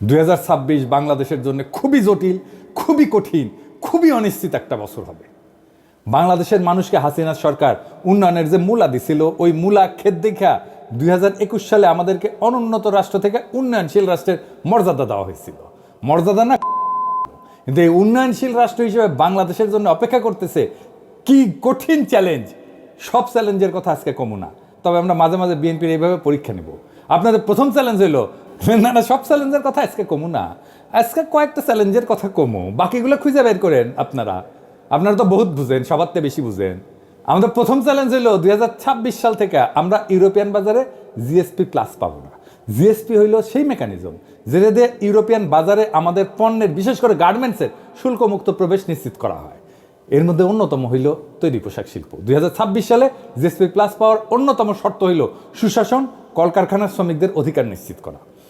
দুই হাজার ছাব্বিশ বাংলাদেশের জন্য খুবই জটিল, খুবই কঠিন, খুবই অনিশ্চিত একটা বছর হবে। বাংলাদেশের মানুষকে হাসিনা সরকার উন্নয়নের যে মূলা দিছিল, ওই মূলা ক্ষেত দেখা দুই হাজার একুশ সালে আমাদেরকে অনুন্নত রাষ্ট্র থেকে উন্নয়নশীল রাষ্ট্রের মর্যাদা দেওয়া হয়েছিল। মর্যাদা না কিন্তু এই উন্নয়নশীল রাষ্ট্র হিসেবে বাংলাদেশের জন্য অপেক্ষা করতেছে, কি কঠিন চ্যালেঞ্জ সব চ্যালেঞ্জের কথা আজকে কমু না। তবে আমরা মাঝে মাঝে বিএনপির এইভাবে পরীক্ষা নেব। আপনাদের প্রথম চ্যালেঞ্জ হলো না না, সব চ্যালেঞ্জের কথা আজকে কমু না। আজকে কয়েকটা চ্যালেঞ্জের কথা কমু। বাকিগুলো খুঁজে বের করেন আপনারা। আপনারা তো বহুত বুঝেন সবার থেকে বেশি বুঝেন। আমাদের প্রথম চ্যালেঞ্জ হলো দুই হাজার ছাব্বিশ সাল থেকে আমরা ইউরোপিয়ান বাজারে জিএসপি প্লাস পাবো না। জিএসপি হইল সেই মেকানিজম যেটা দিয়ে ইউরোপিয়ান বাজারে আমাদের পণ্যের, বিশেষ করে গার্মেন্টসের শুল্কমুক্ত প্রবেশ নিশ্চিত করা হয়। এর মধ্যে অন্যতম হইল তৈরি পোশাক শিল্প। দুই হাজার ছাব্বিশ সালে জিএসপি প্লাস পাওয়ার অন্যতম শর্ত হইল সুশাসন, কলকারখানার শ্রমিকদের অধিকার নিশ্চিত করা।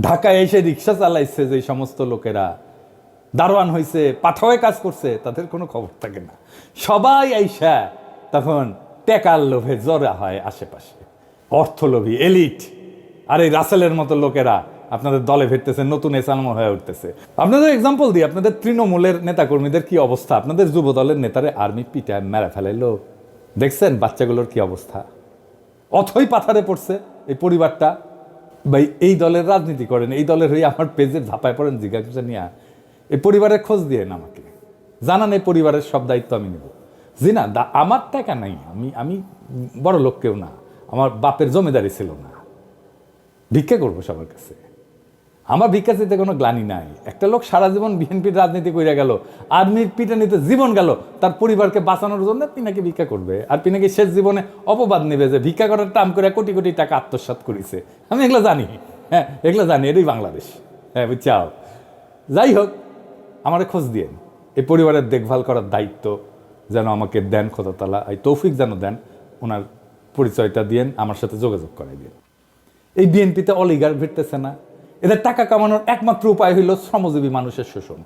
ঢাকায় এসে রিক্সা চালাইছে যে সমস্ত লোকেরা। দারোয়ান হয়েছে পাঠাওয়ে কাজ করছে, তাদের কোনো খবর থাকে না। সবাই আইসা তখন টেকার লোভে জড়া হয় আশেপাশে। অর্থলোভী, এলিট। আর এই রাসেলের মতো লোকেরা আপনাদের দলে ফিরতেছে, নতুন এসালম হয়ে উঠতেছে। আপনাদের এক্সাম্পল দিই, আপনাদের তৃণমূলের নেতাকর্মীদের কি অবস্থা? আপনাদের যুব দলের নেতারে আর্মি পিটায়, মেরে ফেলাইলো। দেখছেন বাচ্চাগুলোর কি অবস্থা? অথই পাথারে পড়ছে এই পরিবারটা। ভাই, এই দলের রাজনীতি করেন, এই দলের হয়ে আমার পেজে ঝাঁপায় পড়েন, জিজ্ঞাসা নিয়ে এই পরিবারের খোঁজ দিয়ে আমাকে। জানান, এই পরিবারের সব দায়িত্ব আমি নেব। জি না, দা, আমার টাকা নাই, আমি আমি বড় লোক কেউ না, আমার বাপের জমিদারি ছিল না। ভিক্ষা করব সবার কাছে। আমার ভিক্ষা চাইতে কোনো গ্লানি নাই। একটা লোক সারা জীবন বিএনপির রাজনীতি করে গেল, আর্মির পিটানিতে জীবন গেল, তার পরিবারকে বাঁচানোর জন্য পিনাকে ভিক্ষা করবে। আর পিনাকি শেষ জীবনে অপবাদ নেবে যে ভিক্ষা করার টাম করে কোটি কোটি টাকা আত্মসাৎ করেছে। আমি এগুলো জানি। হ্যাঁ এগুলো জানি, এটাই বাংলাদেশ। হ্যাঁ বুঝছাও যাই হোক, আমার খোঁজ দিয়েন। এই পরিবারের দেখভাল করার দায়িত্ব যেন আমাকে দেন খোদাতলা, এই তৌফিক যেন দেন, ওনার পরিচয়টা দিয়েন, আমার সাথে যোগাযোগ করাই দিন এই বিএনপিতে অলিগার ভিড়তেছে না। এদের টাকা কামানোর একমাত্র উপায় হইল শ্রমজীবী মানুষের শোষণ।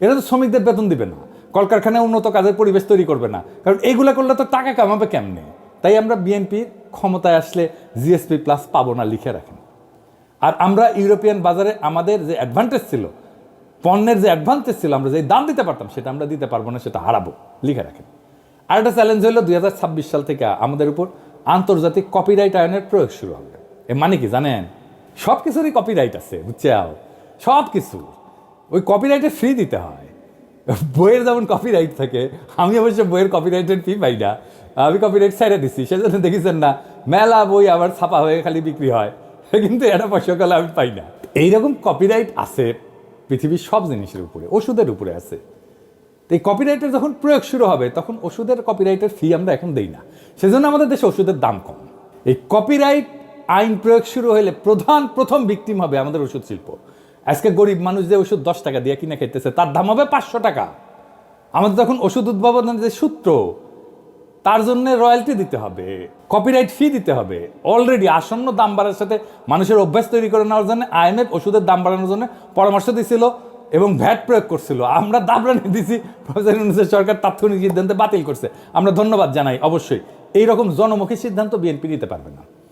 এরা তো শ্রমিকদের বেতন দিবে না। কলকারখানায় উন্নত কাজের পরিবেশ তৈরি করবে না। কারণ এইগুলা করলে তো টাকা কামাবে কেমনে? তাই আমরা বিএনপির ক্ষমতায় আসলে জিএসপি প্লাস পাবো না লিখে রাখেন আর আমরা ইউরোপিয়ান বাজারে আমাদের যে অ্যাডভান্টেজ ছিল, পণ্যের যে অ্যাডভান্টেজ ছিল, আমরা যে দাম দিতে পারতাম, সেটা আমরা দিতে পারব না, সেটা হারাবো, লিখে রাখেন আর একটা চ্যালেঞ্জ হলো দুই হাজার ছাব্বিশ সাল থেকে আমাদের উপর আন্তর্জাতিক কপিরাইট আইনের প্রয়োগ শুরু হবে। এ মানে কি জানেন? সব কিছুরই কপিরাইট আছে, বুঝছাও? সব কিছু ওই কপিরাইটে ফ্রি দিতে হয়। বইয়ের যেমন কপিরাইট থাকে, আমি অবশ্য বইয়ের কপিরাইটের ফি পাই না। আমি কপিরাইট সাইডে দিচ্ছি সেজন্য দেখেছেন না, মেলা বই আবার ছাপা হয়ে খালি বিক্রি হয়। কিন্তু এটা পয়সা কালে আমি পাই না। এইরকম কপিরাইট আছে পৃথিবীর সব জিনিসের উপরে, ওষুধের উপরে আছে। এই কপিরাইটের যখন প্রয়োগ শুরু হবে, তখন ওষুধের কপিরাইটের ফি আমরা এখন দেই না। সেজন্য আমাদের দেশে ওষুধের দাম কম। এই কপিরাইট আইন প্রয়োগ শুরু হলে প্রধান, প্রথম ভিকটিম হবে আমাদের ওষুধ শিল্প। আজকে গরিব মানুষ যে ওষুধ দশ টাকা দিয়ে কিনে খেতেছে তার দাম হবে পাঁচশো টাকা। আমাদের তখন ওষুধ উদ্ভাবনের যে সূত্র, তার জন্য রয়্যালটি দিতে হবে কপিরাইট ফি দিতে হবে। অলরেডি আসন্ন দাম বাড়ার সাথে মানুষের অভ্যাস তৈরি করে নেওয়ার জন্য আইএমএফ ওষুধের দাম বাড়ানোর জন্য পরামর্শ দিছিল এবং ভ্যাট প্রয়োগ করছিল। আমরা দাবরানি দিছি, প্রফেসর সরকার তাৎক্ষণিক সিদ্ধান্তে বাতিল করছে। আমরা ধন্যবাদ জানাই, অবশ্যই। এই রকম জনমুখী সিদ্ধান্ত বিএনপি নিতে পারবে না।